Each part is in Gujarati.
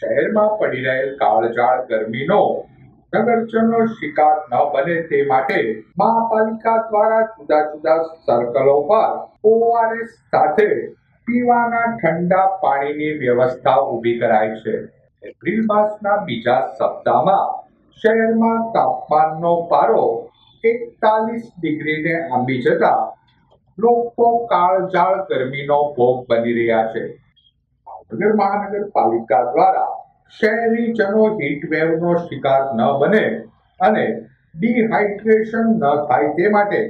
શહેરમાં પડી રહેલ કાળઝાળ ગરમીનો નગરજનો શિકાર ન બને તે માટે મહાપાલિકા દ્વારા જુદા જુદા સર્કલો પર ઓઆરએસ સાથે પીવાના ઠંડા પાણીની વ્યવસ્થા ઊભી કરાઈ છે. એપ્રિલ માસના બીજા સપ્તાહમાં શહેરમાં તાપમાનનો પારો એકતાલીસ ડિગ્રીને આંબી જતા લોકો કાળઝાળ ગરમીનો ભોગ બની રહ્યા છે. ભાવનગર મહાનગરપાલિકા દ્વારા શહેરીજનો હીટવેવનો શિકાર ન બને અને ડિહાઇડ્રેશન ન થાય તે માટે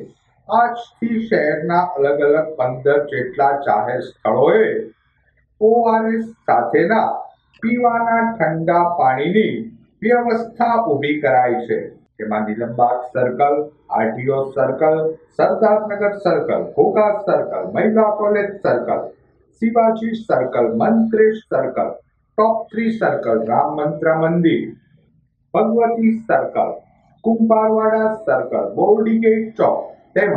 આજથી શહેરના અલગ અલગ પંદર જેટલા જાહેર સ્થળોએ ઓઆરએસ સાથેના પીવાના ઠંડા પાણીની વ્યવસ્થા ઊભી કરાઈ છે. તેમાં Nilambag circle RTO circle Sardarnagar circle Ghogha circle મહિલા college circle Shivaji circle Mantresh circle top three circle Ram Mantra Mandir Bhagwati circle Kumbharwada circle Bordigate Chowk તેમજ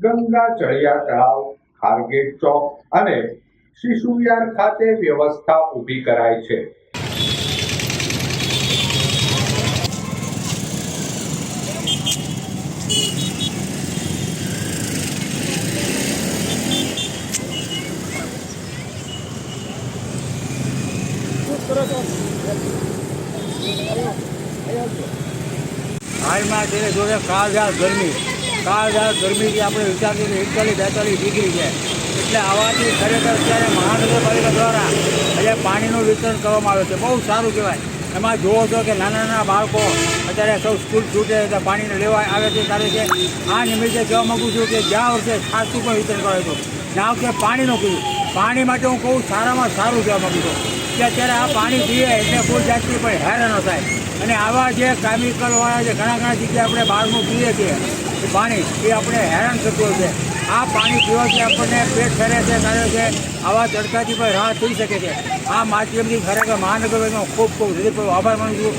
ગંગા ચળિયા તળાવ ખારગેટ ચોક અને શિશુવિહાર ખાતે વ્યવસ્થા ઊભી કરાઈ છે. હાલમાં તેને જોડે કાળઝાળ ગરમી. કાળઝાળ ગરમીથી આપણે વિચારીએ તો એકતાલીસ બેતાલીસ ડિગ્રી છે. એટલે આવાથી ખરેખર અત્યારે મહાનગરપાલિકા દ્વારા આજે પાણીનું વિતરણ કરવામાં આવે છે. બહુ સારું કહેવાય. એમાં જુઓ છો કે નાના નાના બાળકો અત્યારે સૌ સ્કૂલ છૂટે એટલે પાણીને લેવા આવે છે. ત્યારે છે આ નિમિત્તે કહેવા માગું છું કે જ્યાં વર્ષે ખાસું પણ વિતરણ કરાયું હતું. જ્યાં વખતે પાણીનું કીધું પાણી માટે હું કહું સારામાં સારું કહેવા માગું છું. કે અત્યારે આ પાણી પીએ એટલે કોઈ જાતની પણ હેરાન થાય. અને આવા જે કેમિકલવાળા જે ઘણા ઘણા જગ્યાએ આપણે બહારનું પીએ છીએ, એ પાણી, એ આપણે હેરાન થતું છે. આ પાણી પીવાથી આપણને પેટ ફેરે છે કરે છે, આવા તડકાથી પણ રાહત થઈ શકે છે. આ માધ્યમથી ખરેખર મહાનગરનો ખૂબ ખૂબ હૃદયપૂર્વક આભાર માનું છું.